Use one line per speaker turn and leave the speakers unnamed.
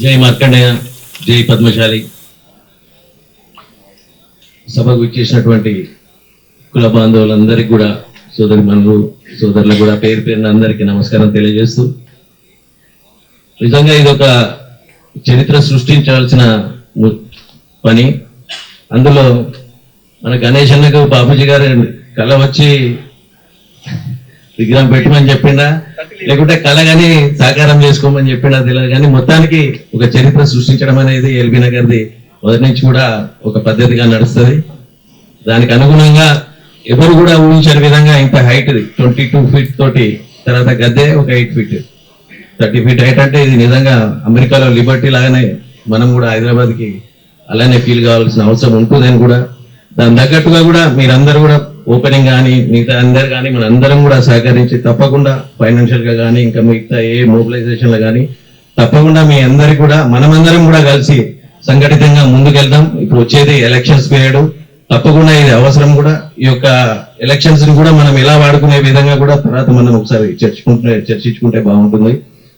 జై మార్కండయ్య జై పద్మశాలి. సభకు ఇచ్చేసినటువంటి కుల బాంధవులందరికీ కూడా సోదరి మనులు సోదరులకు కూడా పేరు పేరున అందరికీ నమస్కారం తెలియజేస్తూ నిజంగా ఇది ఒక చరిత్ర సృష్టించాల్సిన పని. అందులో మన గణేష్ అన్నకు బాబుజీ గారు కళ వచ్చి విగ్రహం పెట్టమని చెప్పిండా? లేకుంటే కళ గాని సాకారం చేసుకోమని చెప్పిండా తెలియదు. కానీ మొత్తానికి ఒక చరిత్ర సృష్టించడం అనేది ఎల్బీ నగర్ది మొదటి నుంచి కూడా ఒక పద్ధతిగా నడుస్తుంది. దానికి అనుగుణంగా ఎవరు కూడా ఊహించని విధంగా ఇంత హైట్ ట్వంటీ టూ ఫీట్ తోటి తర్వాత గద్దె ఒక eight feet thirty feet height అంటే ఇది నిజంగా అమెరికాలో లిబర్టీ లాగానే మనం కూడా హైదరాబాద్కి అలానే ఫీల్ కావాల్సిన అవసరం ఉంటుందని కూడా. దాని తగ్గట్టుగా కూడా మీరందరూ కూడా ఓపెనింగ్ కానీ మిగతా అందరు కానీ మన అందరం కూడా సహకరించి తప్పకుండా ఫైనాన్షియల్గా కానీ ఇంకా మిగతా ఏ మొబిలైజేషన్లో కానీ తప్పకుండా మీ అందరికి కూడా మనమందరం కూడా కలిసి సంఘటితంగా ముందుకెళ్దాం. ఇప్పుడు వచ్చేది ఎలక్షన్స్ పీరియడ్ తప్పకుండా ఇది అవసరం కూడా. ఈ యొక్క ఎలక్షన్స్ని కూడా మనం ఎలా వాడుకునే విధంగా కూడా తర్వాత మనం ఒకసారి చర్చించుకుంటే చర్చించుకుంటే బాగుంటుంది.